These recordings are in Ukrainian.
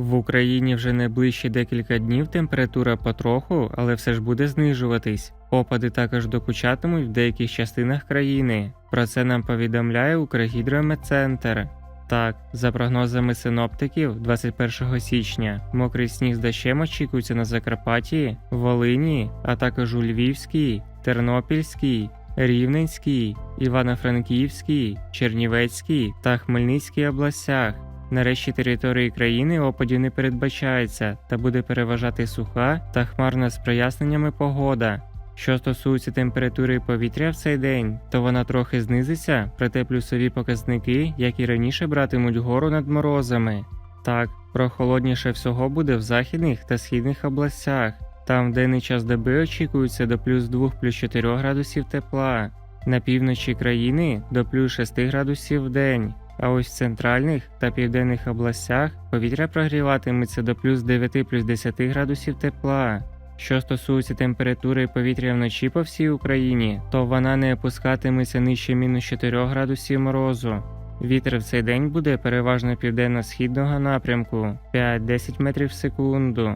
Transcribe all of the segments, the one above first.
В Україні вже найближчі декілька днів температура потроху, але все ж буде знижуватись. Опади також докучатимуть в деяких частинах країни. Про це нам повідомляє Укргідрометцентр. Так, за прогнозами синоптиків, 21 січня мокрий сніг з дощем очікується на Закарпатті, Волині, а також у Львівській, Тернопільській, Рівненській, Івано-Франківській, Чернівецькій та Хмельницькій областях. Нарешті території країни опадів не передбачається та буде переважати суха та хмарна з проясненнями погода. Що стосується температури повітря в цей день, то вона трохи знизиться, проте плюсові показники, як і раніше, братимуть гору над морозами. Так, прохолодніше всього буде в західних та східних областях. Там денний час доби очікується до плюс 2 плюс 4 градусів тепла, на півночі країни до плюс 6 градусів в день. А ось в центральних та південних областях повітря прогріватиметься до плюс 9 плюс 10 градусів тепла. Що стосується температури повітря вночі по всій Україні, то вона не опускатиметься нижче мінус 4 градусів морозу. Вітер в цей день буде переважно південно-східного напрямку 5-10 метрів в секунду.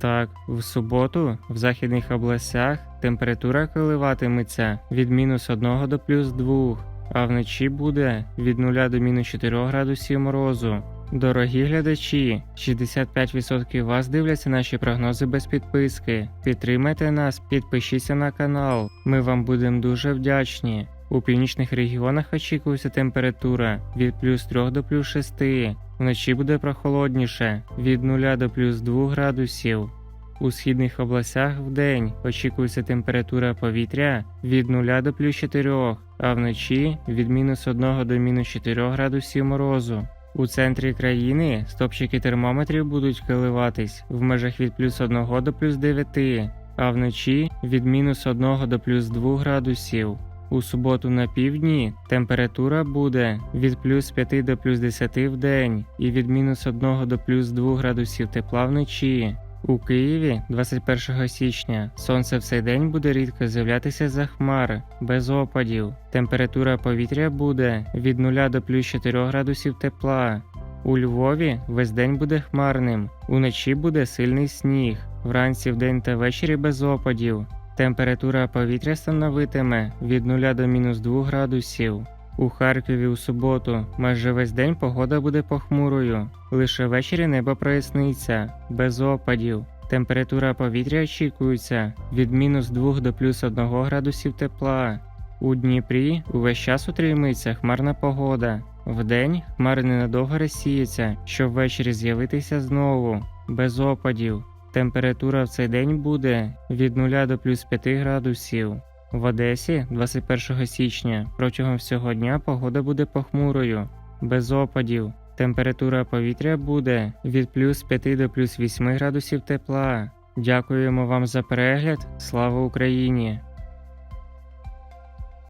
Так, в суботу в західних областях температура коливатиметься від мінус 1 до плюс 2, а вночі буде від 0 до мінус 4 градусів морозу. Дорогі глядачі, 65% вас дивляться наші прогнози без підписки. Підтримайте нас, підпишіться на канал. Ми вам будемо дуже вдячні. У північних регіонах очікується температура від плюс 3 до плюс 6. Вночі буде прохолодніше від 0 до плюс 2 градусів. У східних областях вдень очікується температура повітря від 0 до плюс 4, а вночі від мінус 1 до мінус 4 градусів морозу. У центрі країни стопчики термометрів будуть коливатись в межах від плюс 1 до плюс 9, а вночі від мінус 1 до плюс 2 градусів. У суботу на півдні температура буде від плюс 5 до плюс 10 в день і від мінус 1 до плюс 2 градусів тепла вночі. У Києві 21 січня сонце в цей день буде рідко з'являтися за хмар, без опадів. Температура повітря буде від 0 до плюс 4 градусів тепла. У Львові весь день буде хмарним, уночі буде сильний сніг, вранці вдень та ввечері без опадів. Температура повітря становитиме від 0 до мінус 2 градусів. У Харкові у суботу майже весь день погода буде похмурою. Лише ввечері небо проясниться, без опадів. Температура повітря очікується від мінус 2 до плюс 1 градусів тепла. У Дніпрі увесь час утримується хмарна погода. Вдень хмари ненадовго розсіються, щоб ввечері з'явитися знову, без опадів. Температура в цей день буде від 0 до плюс 5 градусів. В Одесі 21 січня протягом всього дня погода буде похмурою, без опадів. Температура повітря буде від плюс 5 до плюс 8 градусів тепла. Дякуємо вам за перегляд. Слава Україні!